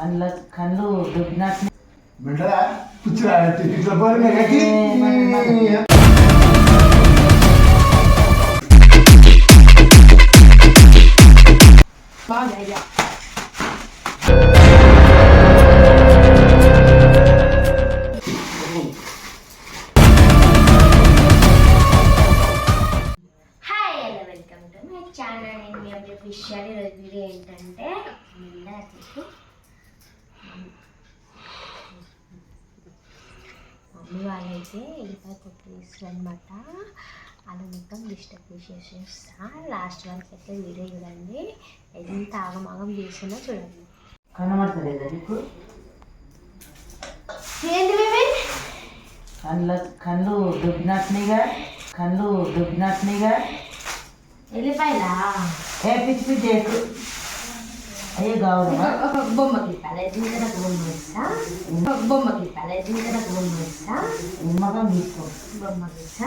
खानला खानलो दुबनात म्हटला कुचरा तिथलं बरं नाही का? की వాళ్ళైతే ఎల్లిపాయ పొట్టు వేస్తారు అనమాట అలా మొత్తం డిస్టర్బ్ చేసేస్తా లాస్ట్ వరకు అయితే వీడియో చూడండి. ఎంత ఆగమాగం చేసినా చూడండి. కనబడతలేదా నీకు? కళ్ళ కళ్ళు దుబ్బినట్టునిగా కళ్ళు దుబ్బినట్టునిగా. ఎల్లిపాయలా? ఏ పిచ్చి పిచ్చి అయ్యే ఒక బొమ్మకి పలే దీనికి బొమ్మ వేస్తా బొమ్మకి పలే దీనికి బొమ్మ వేస్తా నిమ్మకం తీసుకో బొమ్మ. వేస్తా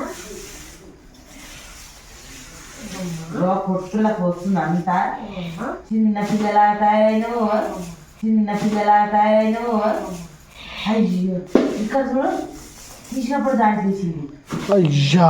రో పొట్టులకు వస్తుంది అంతా చిన్న పిల్లలాకాయను చిన్న పిల్లలాకాయను అయ్యో ఇక్కడ చూడు తీసినప్పుడు దాన్ని తీసింది. అయ్యా.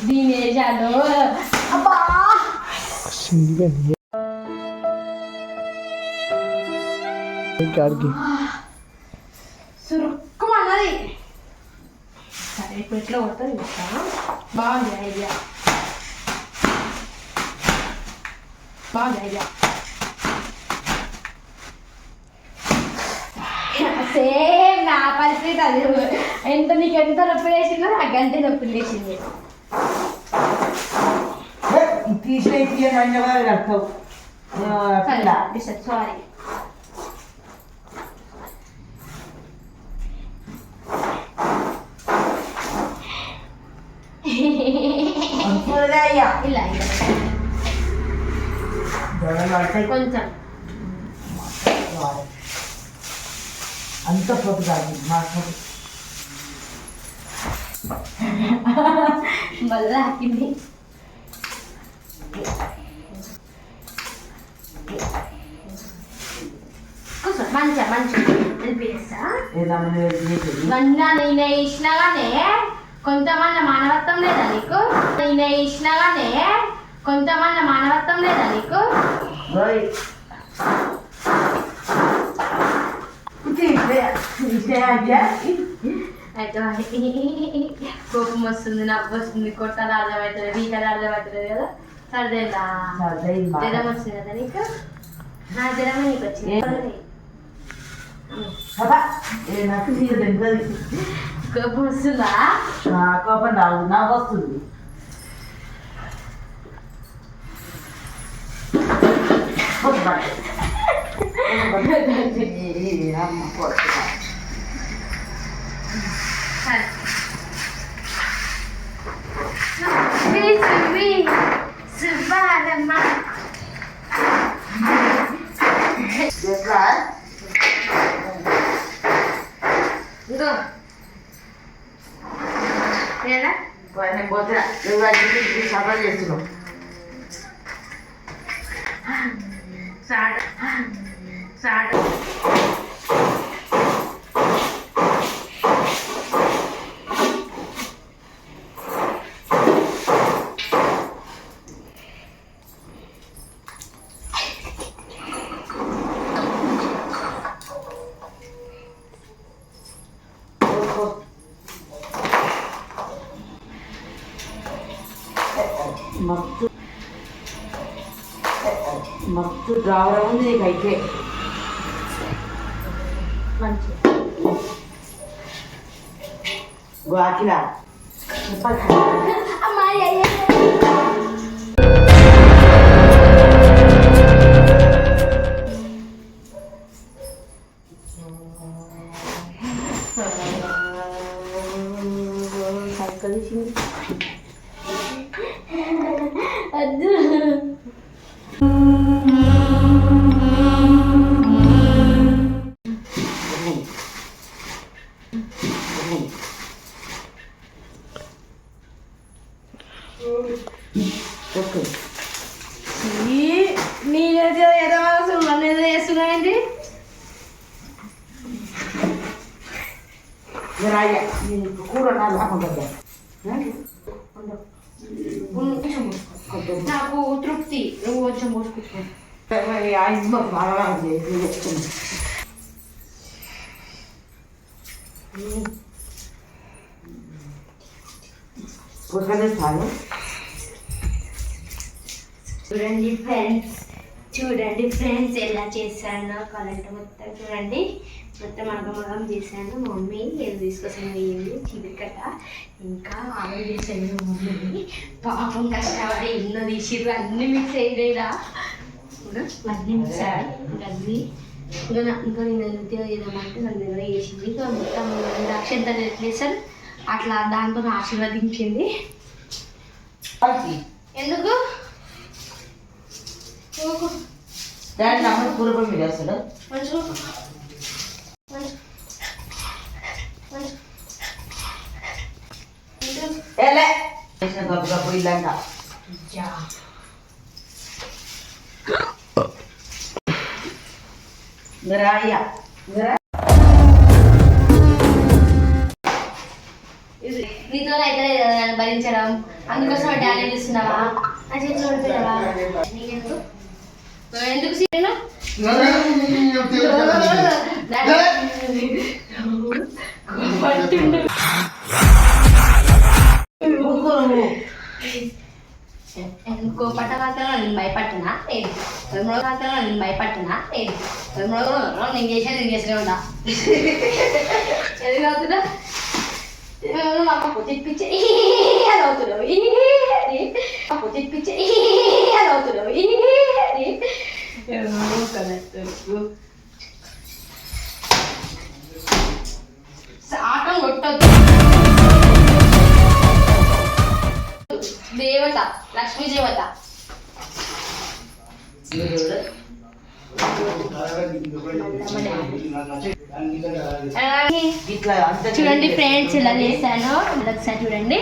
దీని వేసాను అబ్బా కాడికి సురుక్కుమన్నది సరే ఇప్పుడు ఎట్లా కొడుతుంది చూస్తా బాగుంది ఐడియా బాగుంది ఐడియా సేమ్ నా పరిస్థితి అది ఎంత నీకు ఎంత నొప్పి వేసిందో నాకు అంతే నొప్పి లేచింది ఏ, ఇది తీసిన తీయని అన్నీ కూడా కడతావు పిల్ల సారీ అనుకోలేదా అయ్యా ఇలా ఇలా జగన్ పడతాయి కొంచెం అంత పొద్దు కాదు మళ్ళీ కూర్చో మంచిగా మంచిగా నేను ఇచ్చినాగానే కొంతమంది మానవత్వం లేదా నీకు? నేను ఇచ్చినాగానే కొంతమంది మానవత్వం లేదా నీకు? అయితే కోపం వస్తుంది నవ్వు వస్తుంది కొట్టాలి అర్థమవుతుంది వీకలు అర్థమవుతుంది కదా? సర్దేలా సరే జ్వరం వచ్చింది కదా నీకు? నా జ్వరమే నీకు వచ్చింది. కోపం వస్తుందా? కోపం రావు నాకు వస్తుంది. అమ్మ సువ్వారమ్మ. ఏనా? పోతే నువ్వు సఫర్ చేస్తున్నావు సాడ సాడ మస్తు మస్తు డ్రావర్ ఉంది నీకు అయితే మంచి అఖిల అమ్మాయి అయ్యే కలిసింది ఓకే నీదేదో ఏదో అసలు నన్ను ఏదో చేస్తున్నాయండి రాయ నీకు కూర నాకు తృప్తి నువ్వు కొంచెం చెప్తుంది పుస్తకాలు చాలు చూడండి ఫ్రెండ్స్. చూడండి ఫ్రెండ్స్ ఎలా చేశాను కరెంట్ మొత్తం చూడండి. మొత్తం అగమగం చేశాను. మమ్మీ ఏదో తీసుకొచ్చిన వేయింది చీపికట్ట ఇంకా ఆమె చేశాను మమ్మీ. పాపం కష్టపడి ఎన్నో తీసిర్రు. అన్నీ మిక్స్ అయ్యేదా అన్నీ మిక్స్ అన్నీ? ఇంకా నేను నృత్యం ఏదమంటే నన్ను ఏదో చేసింది. ఇంకా మొత్తం ఎట్లా వేసారు అట్లా దాంతో ఆశీర్వదించింది. ఎందుకు? ఎందుకు? దాని నమ్మకం కూరపై మీరు అసలు మంచిగా మంచి- మంచి- ఎందుకు? ఏలే చేసిన గబ్బు గబ్బు ఇల్లంట యా. రాయ ఇది నీతో అయితే భరించడం అందుకోసం టాలెంట్ ఇస్తున్నావా నా చేతిలో ఓడిపోయావా నీకెందుకు నువ్వు ఎందుకు సీరియల్ ఎందుకో పట్టకాతలో నేను భయపట్టినా లేదు. రెండో కాతలో నేను భయపట్టినా లేదు. రెండో నేను చేసేది నేను చేసే ఉంటా. ఎందుకు అవుతున్నా? మా అమ్మ తిప్పించి అని అవుతున్నావు. అని అప్పు తిప్పించి దేవత లక్ష్మీ దేవత. చూడండి ఫ్రెండ్స్ ఇలా చేశాను ఒకసారి చూడండి.